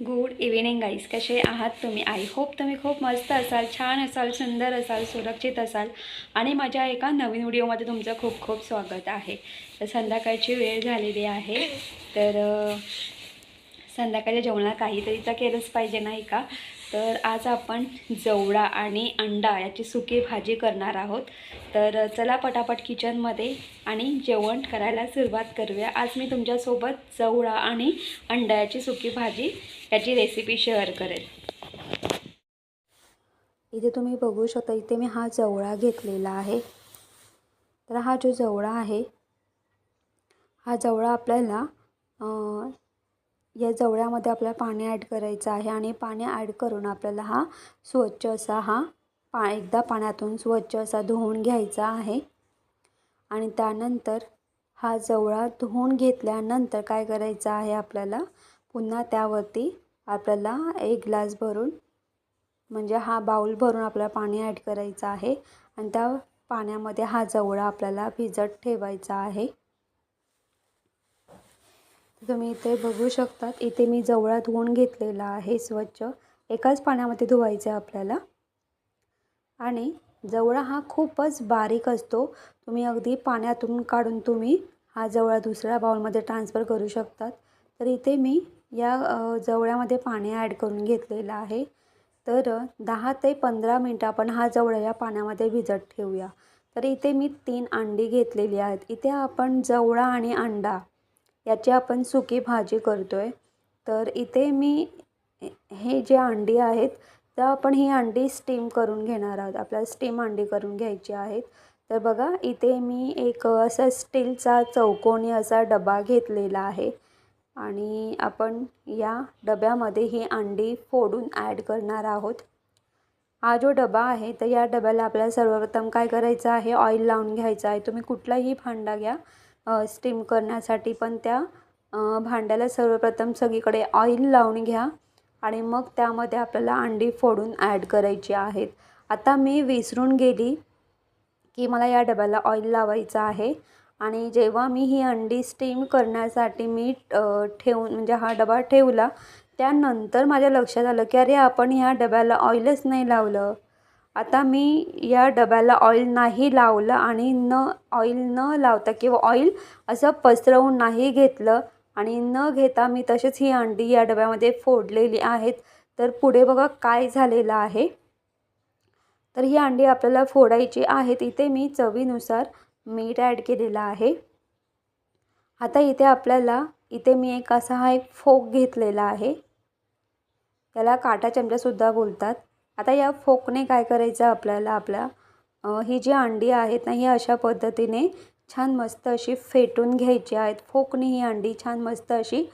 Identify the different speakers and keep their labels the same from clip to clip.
Speaker 1: Good evening गाईस कसे आहात तुम्ही? आय होप तुम्ही खूप मस्त असाल छान असाल सुंदर असाल सुरक्षित असाल. आणि माझ्या एका नवीन व्हिडिओमध्ये तुमचं खूप खूप स्वागत आहे. तर संध्याकाळची वेळ झालेली आहे. तर संध्याकाळच्या जेवणाला काहीतरी तर केलंच पाहिजे नाही का? तर आज आपण जवळा आणि अंडा याची सुकी भाजी करणार आहोत. तर चला पटापट किचनमध्ये आणि जेवण करायला सुरुवात करूया. आज मी तुमच्यासोबत जवळा आणि अंड्याची सुकी भाजी याची रेसिपी शेअर करेल. इथे तुम्ही बघू शकता इथे मी हा जवळा घेतलेला आहे. तर हा जो जवळा आहे हा जवळा आपल्याला या जवळ्यामध्ये आपल्याला पाणी ॲड करायचं आहे आणि पाणी ॲड करून आपल्याला हा स्वच्छ असा हा पा एकदा पाण्यातून स्वच्छ असा धुवून घ्यायचा आहे. आणि त्यानंतर हा जवळा धुवून घेतल्यानंतर काय करायचं आहे आपल्याला? पुन्हा त्यावरती आपल्याला एक ग्लास भरून म्हणजे हा बाऊल भरून आपल्याला पाणी ॲड करायचं आहे आणि त्या पाण्यामध्ये हा जवळा आपल्याला भिजत ठेवायचा आहे. तुम्ही इथे बघू शकतात इथे मी जवळा धुवून घेतलेला आहे स्वच्छ. एकाच पाण्यामध्ये धुवायचं आहे आपल्याला. आणि जवळा हा खूपच बारीक असतो. तुम्ही अगदी पाण्यातून काढून तुम्ही हा जवळा दुसऱ्या बाउलमध्ये ट्रान्सफर करू शकतात. तर इथे मी या जवळ्यामध्ये पाणी ॲड करून घेतलेलं आहे. तर दहा ते पंधरा मिनटं आपण हा जवळा या पाण्यामध्ये भिजत ठेवूया. तर इथे मी तीन अंडी घेतलेली आहेत. इथे आपण जवळा आणि अंडा याची आपण सुकी भाजी करतो आहे तर इथे मी हे जे अंडी आहेत तर आपण ही अंडी स्टीम करून घेणार आहोत. आपल्याला स्टीम अंडी करून घ्यायची आहेत. तर बघा इथे मी एक असा स्टीलचा चौकोनी असा डबा घेतलेला आहे. आणि आपण या डब्यामध्ये ही अंडी फोडून ॲड करणार आहोत. हा जो डबा आहे तर या डब्याला आपल्याला सर्वप्रथम काय करायचं आहे? ऑइल लावून घ्यायचं आहे. तुम्ही कुठलाही भांडा घ्या स्टीम करण्यासाठी पण त्या भांड्याला सर्वप्रथम सगळीकडे ऑइल लावून घ्या आणि मग त्यामध्ये आपल्याला अंडी फोडून ॲड करायची आहेत. आता मी विसरून गेली की मला या डब्याला ऑइल लावायचं आहे. आणि जेव्हा मी ही अंडी स्टीम करण्यासाठी मी ठेवून म्हणजे हा डबा ठेवला त्यानंतर माझ्या लक्षात आलं की अरे आपण ह्या डब्याला ऑइलच नाही लावलं. आता मी या डब्याला ऑइल नाही लावलं आणि न ऑइल न लावता किंवा ऑइल असं पसरवून नाही घेतलं आणि न घेता मी तसेच ही अंडी या डब्यामध्ये फोडलेली आहेत. तर पुढे बघा काय झालेलं आहे. तर ही अंडी आपल्याला फोडायची आहेत इथे मी चवीनुसार मीठ ॲड केलेलं आहे. आता इथे आपल्याला इथे मी एक असा हा एक फोक घेतलेला आहे. त्याला काटा चमचासुद्धा बोलतात. आता या फोकने काय करायचं आपल्याला? आपल्या ही जी अंडी आहेत ना ही अशा पद्धतीने छान मस्त अशी फेटून घ्यायची आहेत. फोकने ही अंडी छान मस्त अशी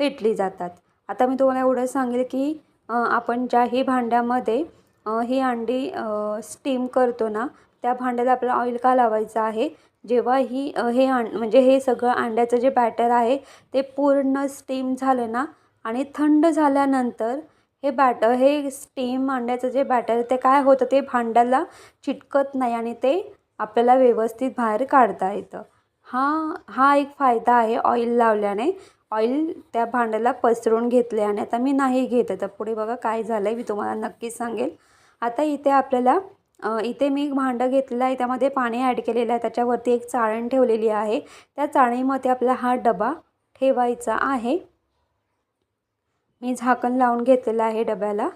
Speaker 1: फेटली जातात. आता मी तुम्हाला एवढं सांगेल की आपण ज्याही भांड्यामध्ये ही अंडी स्टीम करतो ना त्या भांड्याला आपल्याला ऑइल का लावायचं आहे? जेव्हा ही हे अं म्हणजे हे सगळं अंड्याचं जे बॅटर आहे ते पूर्ण स्टीम झालं ना आणि थंड झाल्यानंतर हे बॅटर हे स्टीम अंड्याचं जे बॅटर ते काय होतं? ते भांड्याला चिटकत नाही आणि ते आपल्याला व्यवस्थित बाहेर काढता येतं. हा हा एक फायदा आहे ऑइल लावल्याने. ऑइल त्या भांड्याला पसरून घेतले आणि आता मी नाही घेत. तर पुढे बघा काय झालं आहे मी तुम्हाला नक्कीच सांगेल. आता इथे आपल्याला इथे मी एक भांडं घेतलेलं आहे त्यामध्ये पाणी ॲड केलेलं आहे त्याच्यावरती एक चाळण ठेवलेली आहे. त्या चाळणीमध्ये आपला हा डबा ठेवायचा आहे. मी झाकण लावून घेतलेलं आहे डब्याला.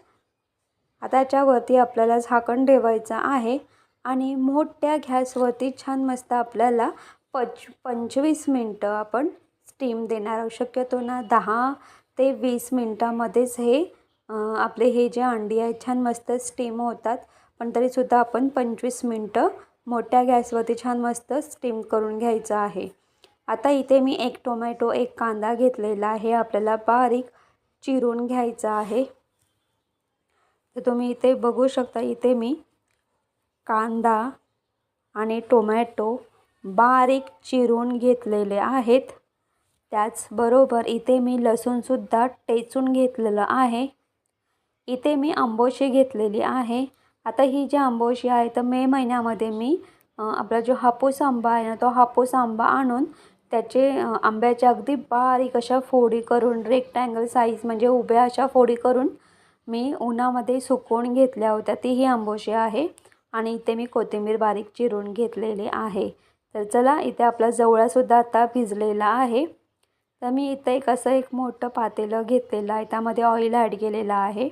Speaker 1: आता याच्यावरती आपल्याला झाकण ठेवायचं आहे आणि मोठ्या गॅसवरती छान मस्त आपल्याला पच पंचवीस मिनटं आपण स्टीम देणार आहोत. शक्यतो ना दहा ते वीस मिनटामध्येच हे आपले हे जे अंडी आहेत छान मस्त स्टीम होतात. पण तरीसुद्धा आपण पंचवीस मिनटं मोठ्या गॅसवरती छान मस्त स्टीम करून घ्यायचं आहे. आता इथे मी एक टोमॅटो एक कांदा घेतलेला आहे. आपल्याला बारीक चिरून घ्यायचा आहे. तर तुम्ही इथे बघू शकता इथे मी कांदा आणि टोमॅटो बारीक चिरून घेतलेले आहेत. त्याचबरोबर इथे मी लसूणसुद्धा टेचून घेतलेलं आहे. इथे मी आंबोशी घेतलेली आहे. आता ही जी आंबोशी आहे तर मे महिन्यामध्ये मी आपला जो हापूस आंबा आहे ना तो हापूस आंबा आणून त्याचे आंब्याच्या अगदी बारीक अशा फोडी करून रेक्टँगल साईज म्हणजे उभ्या अशा फोडी करून मी उन्हामध्ये सुकवून घेतल्या होत्या. ती ही आंबोशी आहे आणि इथे मी कोथिंबीर बारीक चिरून घेतलेली आहे. तर चला इथे आपला जवळासुद्धा आता भिजलेला आहे. तर मी इथे एक असं एक मोठं पातेलं घेतलेलं आहे. त्यामध्ये ऑइल ॲड केलेलं आहे.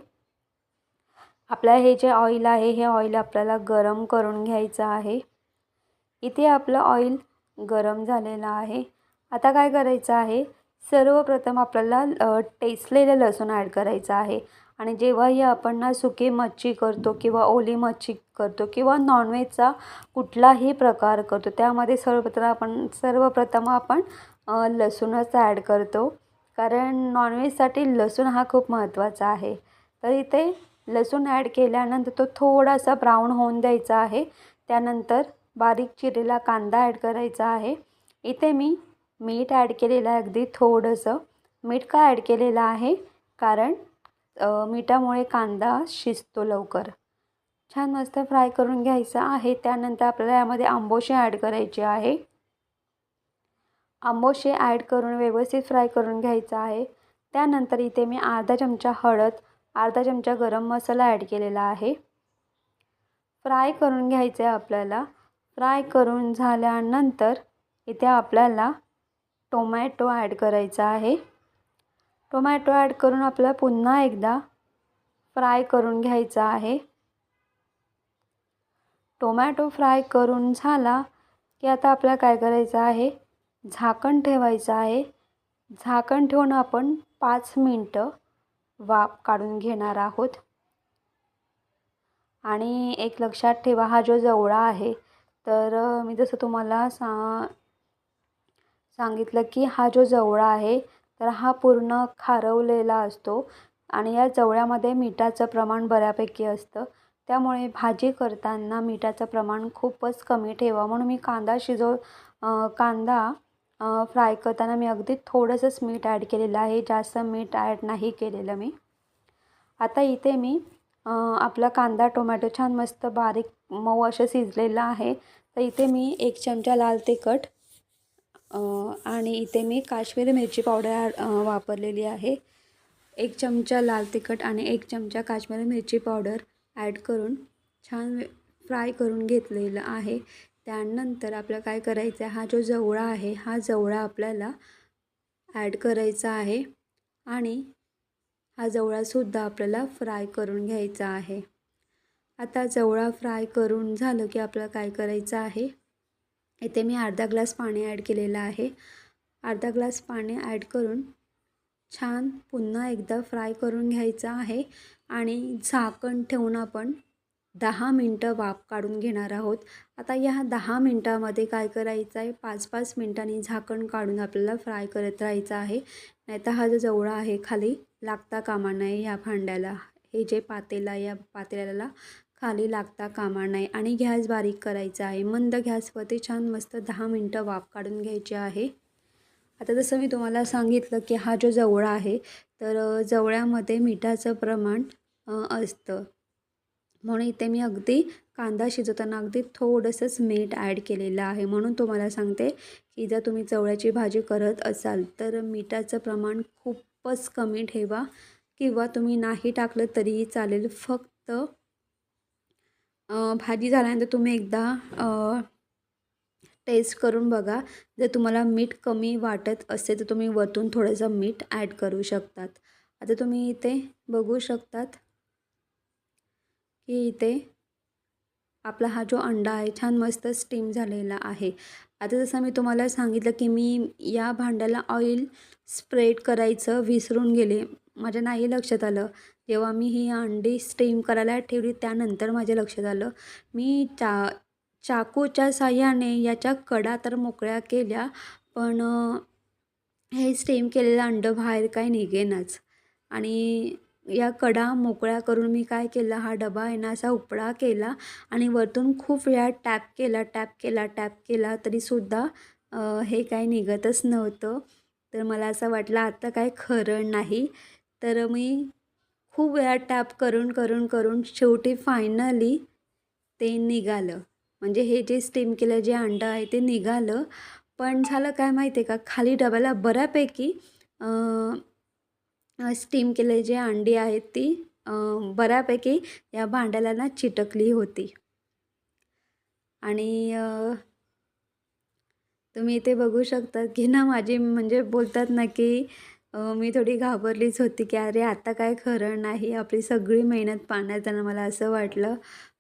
Speaker 1: आपलं हे जे ऑइल आहे हे ऑइल आपल्याला गरम करून घ्यायचं आहे. इथे आपलं ऑइल गरम झालेलं आहे. आता काय करायचं आहे? सर्वप्रथम आपल्याला टेचलेलं लसूण ॲड करायचं आहे. आणि जेव्हाही आपण ना सुकी मच्छी करतो किंवा ओली मच्छी करतो किंवा नॉनव्हेजचा कुठलाही प्रकार करतो त्यामध्ये सर्वप्रथम आपण सर्वप्रथम आपण लसूणच ॲड करतो. कारण नॉनव्हेजसाठी लसूण हा खूप महत्त्वाचा आहे. तर इथे लसूण ॲड केल्यानंतर तो थोडासा ब्राऊन होऊन द्यायचा आहे. त्यानंतर बारीक चिरेला कांदा ॲड करायचा आहे. इथे मी मीठ ॲड केलेलं आहे अगदी थोडंसं. मीठ का ॲड केलेलं आहे? कारण मिठामुळे कांदा शिजतो लवकर. छान मस्त फ्राय करून घ्यायचा आहे. त्यानंतर आपल्याला यामध्ये आंबोशी ॲड करायचे आहे. आंबोशी ॲड करून व्यवस्थित फ्राय करून घ्यायचा आहे. त्यानंतर इथे मी अर्धा चमचा हळद अर्धा चमचा गरम मसाला ॲड केलेला आहे. फ्राय करून घ्यायचं आहे आपल्याला. फ्राय करून झाल्यानंतर इथे आपल्याला टोमॅटो ॲड करायचा आहे. टोमॅटो ॲड करून आपल्याला पुन्हा एकदा फ्राय करून घ्यायचा आहे. टोमॅटो फ्राय करून झाला की आता आपल्याला काय करायचं आहे? झाकण ठेवायचं आहे. झाकण ठेवून आपण पाच मिनटं वाफ काढून घेणार आहोत. आणि एक लक्षात ठेवा हा जो जवळा आहे तर मी जसं तुम्हाला सा सांगितलं की हा जो जवळा आहे तर हा पूर्ण खारवलेला असतो आणि या जवळ्यामध्ये मिठाचं प्रमाण बऱ्यापैकी असतं. त्यामुळे भाजी करताना मिठाचं प्रमाण खूपच कमी ठेवा. म्हणून मी कांदा शिजव कांदा फ्राय करताना मी अगदी थोडंसंच मीठ ॲड केलेलं आहे. जास्त मीठ ॲड नाही केलेलं मी. आता इथे मी आपला कांदा टोमॅटो छान मस्त बारीक मऊ असं शिजलेलं आहे. तर इथे मी एक चमचा लाल तिखट आणि इथे मी काश्मीरी मिरची पावडर वापरलेली आहे. एक चमचा लाल तिखट आणि एक चमचा काश्मीरी मिरची पावडर ॲड करून छान फ्राय करून घेतलेलं आहे. त्यानंतर आपल्याला काय करायचं आहे हा जो जवळा आहे हा जवळा आपल्याला ॲड करायचा आहे आणि हा जवळासुद्धा आपल्याला फ्राय करून घ्यायचा आहे. आता जवळा फ्राय करून झालं की आपल्याला काय करायचं आहे इथे मी अर्धा ग्लास पाणी ॲड केलेलं आहे. अर्धा ग्लास पाणी ॲड करून छान पुन्हा एकदा फ्राय करून घ्यायचं आहे आणि झाकण ठेवून आपण दहा मिनटं वाफ काढून घेणार आहोत. आता या दहा मिनटामध्ये काय करायचं आहे? पाच पाच मिनटांनी झाकण काढून आपल्याला फ्राय करत राहायचं आहे. नाहीतर हा जो जवळा आहे खाली लागता कामा नये या भांड्याला. हे जे पातेला या पातेल्याला खाली लागता कामा नाही आणि गॅस बारीक करायचा आहे. मंद गॅसवरती छान मस्त दहा मिनटं वाफ काढून घ्यायची आहे. आता जसं मी तुम्हाला सांगितलं की हा जो जवळा आहे तर जवळ्यामध्ये मिठाचं प्रमाण असतं. म्हणून इथे मी अगदी कांदा शिजवताना अगदी थोडंसंच मीठ ॲड केलेलं आहे. म्हणून तुम्हाला सांगते की जर तुम्ही चवळ्याची भाजी करत असाल तर मिठाचं प्रमाण खूपच कमी ठेवा किंवा तुम्ही नाही टाकलं तरीही चालेल. फक्त भाजी झाल्यानंतर तुम्ही एकदा टेस्ट करून बघा. जर तुम्हाला मीठ कमी वाटत असेल तर तुम्ही वरतून थोडंसं मीठ ॲड करू शकतात. आता तुम्ही इथे बघू शकतात. की इथे आपला हा जो अंडा आहे छान मस्त स्टीम झालेला आहे. आता जसं मी तुम्हाला सांगितलं की मी या भांड्याला ऑइल स्प्रेड करायचं विसरून गेले. माझ्या नाही लक्षात आलं. जेव्हा मी ही अंडी स्टीम करायला ठेवली त्यानंतर माझ्या लक्षात आलं. मी चा चाकूच्या साह्याने याच्या कडा तर मोकळ्या केल्या पण हे स्टीम केलेलं अंडं बाहेर काय निघेनाच. आणि या कडा मोकळ्या करून मी काय केलं? हा डबा आहे ना असा उपडा केला आणि वरतून खूप वेळा टॅप केला टॅप केला टॅप केला तरीसुद्धा हे काय निघतच नव्हतं. तर मला असं वाटलं आता काय खरं नाही. तर मी खूप वेळा टॅप करून करून करून शेवटी फायनली ते निघालं. म्हणजे हे जे स्टीम केलं जे अंडं आहे ते निघालं. पण झालं काय माहिती आहे का? खाली डब्याला बऱ्यापैकी स्टीम केले जे अंडी आहेत ती बऱ्यापैकी या भांड्याला ना चिटकली होती. आणि तुम्ही इथे बघू शकता की ना माझी म्हणजे बोलतात ना की मी थोडी घाबरलीच होती की अरे आता काय खरं नाही आपली सगळी मेहनत पाण्यात आणि मला असं वाटलं.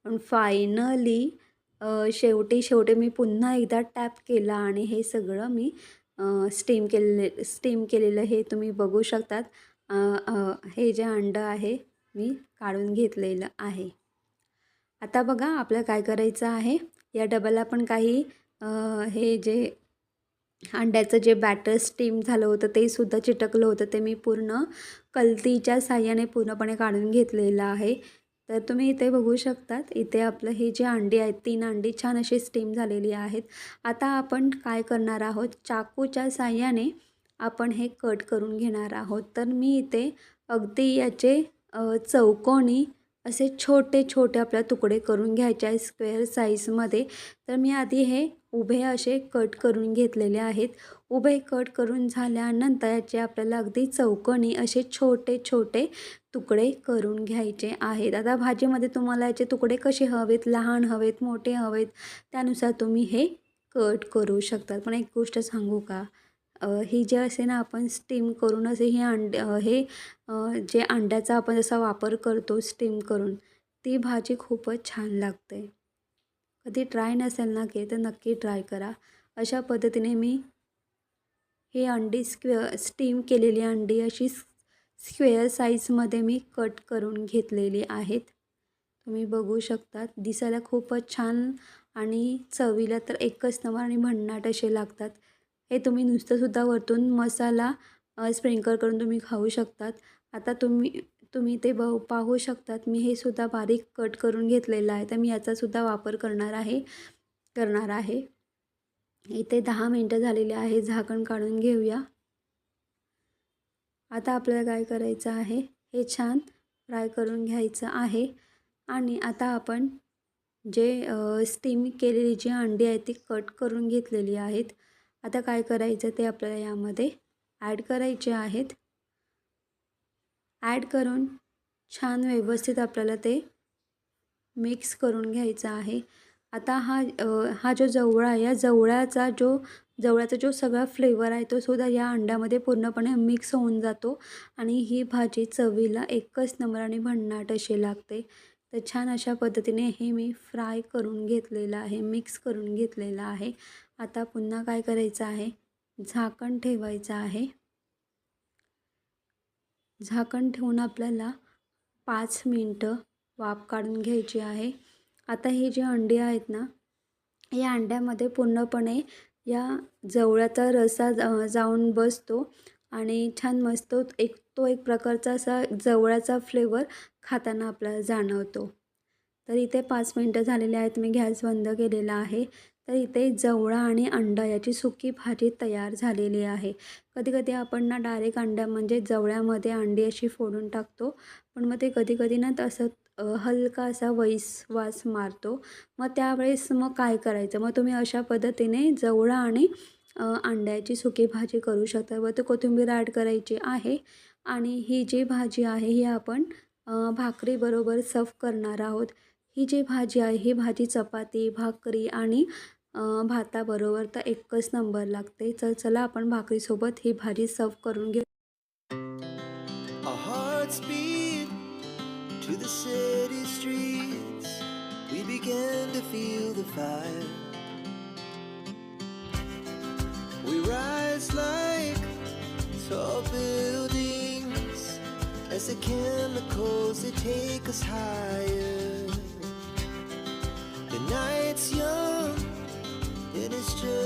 Speaker 1: पण फायनली शेवटी शेवटी मी पुन्हा एकदा टॅप केला आणि हे सगळं मी स्टीम केलेले स्टीम केलेलं हे तुम्ही बघू शकतात. हे जे अंडं आहे मी काढून घेतलेलं आहे. आता बघा आपल्याला काय करायचं आहे? या डब्याला पण काही हे जे अंड्याचं जे बॅटर स्टीम झालं होतं ते सुद्धा चिटकलं होतं. ते मी पूर्ण कलतीच्या साह्याने पूर्णपणे काढून घेतलेलं आहे. तर तुम्ही इथे बघू शकतात इथे आपलं हे जे अंडी आहेत तीन अंडी छान अशी स्टीम झालेली आहेत. आता आपण काय करणार आहोत? चाकूच्या साह्याने आपण हे कट करून घेणार आहोत. तर मी इथे अगदी याचे चौकोनी असे छोटे छोटे आपल्या तुकडे करून घ्यायचे आहे स्क्वेअर साईजमध्ये. तर मी आधी हे उभे असे कट करून घेतलेले आहेत. उभे कट करून झाल्यानंतर याचे आपल्याला अगदी चौकोनी असे छोटे छोटे तुकडे करून घ्यायचे आहेत. आता भाजीमध्ये तुम्हाला याचे तुकडे कसे हवेत लहान हवेत मोठे हवेत त्यानुसार तुम्ही हे कट करू शकतात पण एक गोष्ट सांगू का? ही जे असे ना आपण स्टीम करून असे हे अंड हे जे अंड्याचा आपण जसा वापर करतो स्टीम करून ती भाजी खूपच छान लागते. कधी ट्राय नसेल ना की तर नक्की ट्राय करा. अशा पद्धतीने मी हे अंडी स्क्वे स्टीम केलेली अंडी अशी स्क्वेअर साईजमध्ये मी कट करून घेतलेली आहेत. तुम्ही बघू शकतात दिसायला खूपच छान आणि चवीला तर एकच नंबर आणि भन्नाट असे लागतात. हे तुम्ही नुसतंसुद्धा वरतून मसाला स्प्रिंकल करून तुम्ही खाऊ शकतात. आता तुम्ही तुम्ही ते ब पाहू शकतात. मी हे सुद्धा बारीक कट करून घेतलेलं आहे. तर मी याचासुद्धा वापर करणार आहे करणार आहे. इथे दहा मिनटं झालेले आहे. झाकण काढून घेऊया. आता आपल्याला काय करायचं आहे? हे छान फ्राय करून घ्यायचं आहे. आणि आता आपण जे स्टीम केलेली जी अंडी आहेत ती कट करून घेतलेली आहेत. आता काय करायचं ते आपल्याला यामध्ये ॲड करायचे आहेत. ॲड करून छान व्यवस्थित आपल्याला ते मिक्स करून घ्यायचं आहे. आता हा हा जो जवळा आहे या जवळ्याचा जो जवळाचा जो सगळा फ्लेवर आहे तो सुद्धा या अंड्यामध्ये पूर्णपणे मिक्स होऊन जातो. आणि ही भाजी चवीला एकच नंबर आणि भन्नाट अशी लागते. तर छान अशा पद्धतीने हे मी फ्राय करून घेतलेलं आहे मिक्स करून घेतलेलं आहे. आता पुन्हा काय करायचं आहे? झाकण ठेवायचं आहे. झाकण ठेवून आपल्याला पाच मिनटं वाफ काढून घ्यायची आहे. आता ही जी अंडी आहेत ना या अंड्यामध्ये पूर्णपणे या जवळाचा रसा जाऊन बसतो आणि छान मस्त एक तो एक प्रकारचा असा जवळाचा फ्लेवर खाताना आपल्याला जाणवतो. तर इथे पाच मिनटं झालेले आहेत मी गॅस बंद केलेला आहे. तर इथे जवळा आणि अंडा याची सुकी भाजी तयार झालेली आहे. कधी कधी आपण ना डायरेक्ट अंड्या म्हणजे जवळ्यामध्ये अंडी अशी फोडून टाकतो. पण मग ते कधी कधी ना तसं हलका असा वैस वास मारतो. मग त्यावेळेस मग काय करायचं? मग तुम्ही अशा पद्धतीने जवळा आणि अंड्याची सुकी भाजी करू शकता. व ते कोथिंबीर ॲड करायची आहे. आणि ही जी भाजी आहे ही आपण भाकरीबरोबर सर्व करणार आहोत. ही जी भाजी आहे ही भाजी चपाती भाकरी आणि भाताबरोबर तर एकच नंबर लागते चल चला आपण भाकरीसोबत ही भाजी सर्व करून घेऊ
Speaker 2: to the city streets. We began to feel the fire. We rise like tall buildings as the chemicals they take us higher. The night's young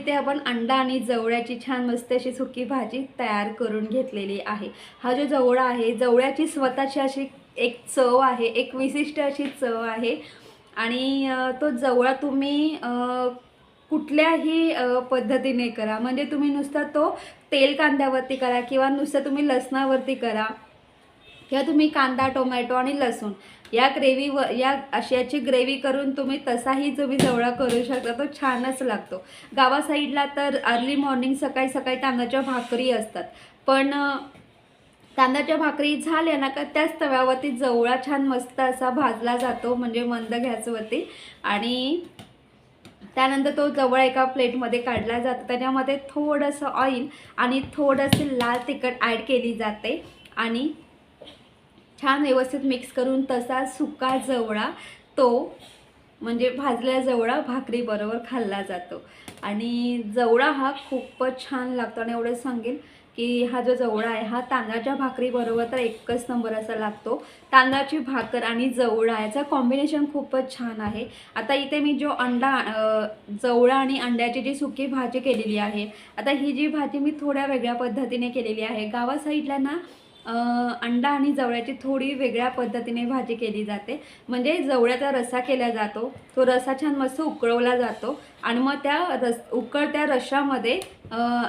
Speaker 1: इथे आपण अंडा आणि जवळ्याची छान मस्त अशी सुकी भाजी तयार करून घेतलेली आहे. हा जो जवळा आहे जवळ्याची स्वतःची अशी एक चव आहे एक विशिष्ट अशी चव आहे. आणि तो जवळा तुम्ही कुठल्याही पद्धतीने करा. म्हणजे तुम्ही नुसता तो तेल कांद्यावरती करा किंवा नुसतं तुम्ही लसणावरती करा. किंवा तुम्ही कांदा टोमॅटो आणि लसूण या ग्रेव्हीवर या अशाची ग्रेव्ही करून तुम्ही तसाही तुम्ही जवळा करू शकता. तो छानच लागतो. गावा साईडला तर अर्ली मॉर्निंग सकाळी सकाळी तांदळाच्या भाकरी असतात. पण तांदळाच्या भाकरी झाल्या ना का त्याच तव्यावरती जवळा छान मस्त असा भाजला जातो म्हणजे मंद गॅसवरती. आणि त्यानंतर तो जवळ एका प्लेटमध्ये काढला जातो. त्याच्यामध्ये थोडंसं ऑइल आणि थोडंसं लाल तिखट ॲड केली जाते. आणि छान व्यवस्थित मिक्स करून तसा सुका जवळा तो म्हणजे भाजलेला जवळा भाकरीबरोबर खाल्ला जातो. आणि जवळा हा खूपच छान लागतो. आणि एवढं सांगेल की हा जो जवळा आहे हा तांदळाच्या भाकरीबरोबर तर एकच नंबर असा लागतो. तांदळाची भाकर आणि जवळा याचं कॉम्बिनेशन खूपच छान आहे. आता इथे मी जो अंडा जवळा आणि अंड्याची जी सुकी भाजी केलेली आहे आता ही जी भाजी मी थोड्या वेगळ्या पद्धतीने केलेली आहे गावा साईडला ना अंडा आणि जवळ्याची थोडी वेगळ्या पद्धतीने भाजी केली जाते. म्हणजे जवळ्याचा रस्सा केला जातो तो रस्सा छान मस्त उकळवला जातो आणि मग त्या रस उकळत्या रशामध्ये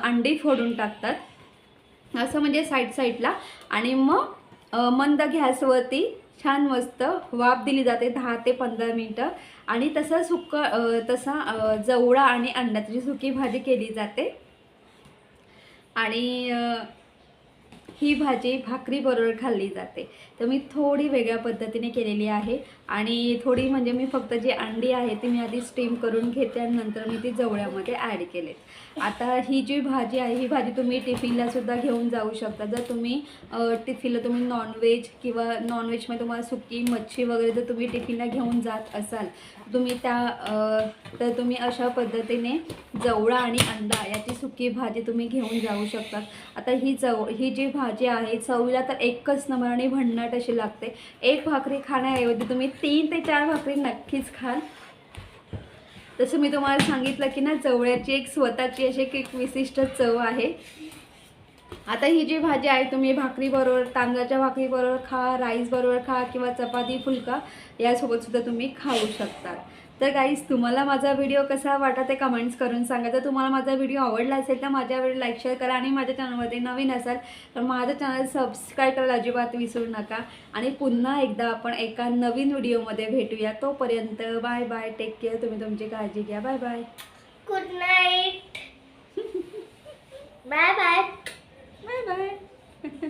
Speaker 1: अंडी फोडून टाकतात. असं म्हणजे साईड साईडला आणि मग मंद गॅसवरती छान मस्त वाफ दिली जाते दहा ते पंधरा मिनटं. आणि तसं सुक तसा जवळा आणि अंड्याची सुकी भाजी केली जाते. आणि ही भाजी भाकरीबरोबर खाल्ली जाते. तर मी थोडी वेगळ्या पद्धतीने केलेली आहे आणि थोडी म्हणजे मी फक्त जी अंडी आहे ती मी आधी स्टीम करून घेते आणि नंतर मी ती जवळ्यामध्ये ॲड केले आता ही जी भाजी आहे ही भाजी तुम्ही टिफिनलासुद्धा घेऊन जाऊ शकता. जर तुम्ही टिफिनला तुम्ही नॉनव्हेज किंवा नॉनव्हेजमध्ये तुम्हाला सुकी मच्छी वगैरे जर तुम्ही टिफिनला घेऊन जात असाल तुम्ही त्या तर तुम्ही अशा पद्धतीने जवळा आणि अंडा याची सुकी भाजी तुम्ही घेऊन जाऊ शकता. आता ही जव ही जी भाजी आहे चवीला तर एकच नंबर आणि भन्नाट अशी लागते. एक भाकरी खाण्याऐवजी तुम्ही तीन ते चार भाकरी नक्कीच खाल. तसं मी तुम्हाला सांगितलं की ना जवळ्याची एक स्वतःची अशी एक विशिष्ट चव आहे. आता ही जी भाजी आहे तुम्ही भाकरीबरोबर तांदळाच्या भाकरीबरोबर खा राईसबरोबर खा किंवा चपाती फुलका यासोबत सुद्धा तुम्ही खाऊ शकता. तर गाईज तुम्हाला माझा व्हिडिओ कसा वाटत ते कमेंट्स करून सांगा. जर तुम्हाला माझा व्हिडिओ आवडला असेल तर माझ्या व्हिडिओ लाईक शेअर करा आणि माझ्या चॅनलमध्ये नवीन असाल तर माझं चॅनल सबस्क्राईब करायला अजिबात विसरू नका. आणि पुन्हा एकदा आपण एका नवीन व्हिडिओमध्ये भेटूया. तोपर्यंत बाय बाय टेक केअर तुम्ही तुमची काळजी घ्या. Bye bye
Speaker 3: good night bye bye
Speaker 1: bye bye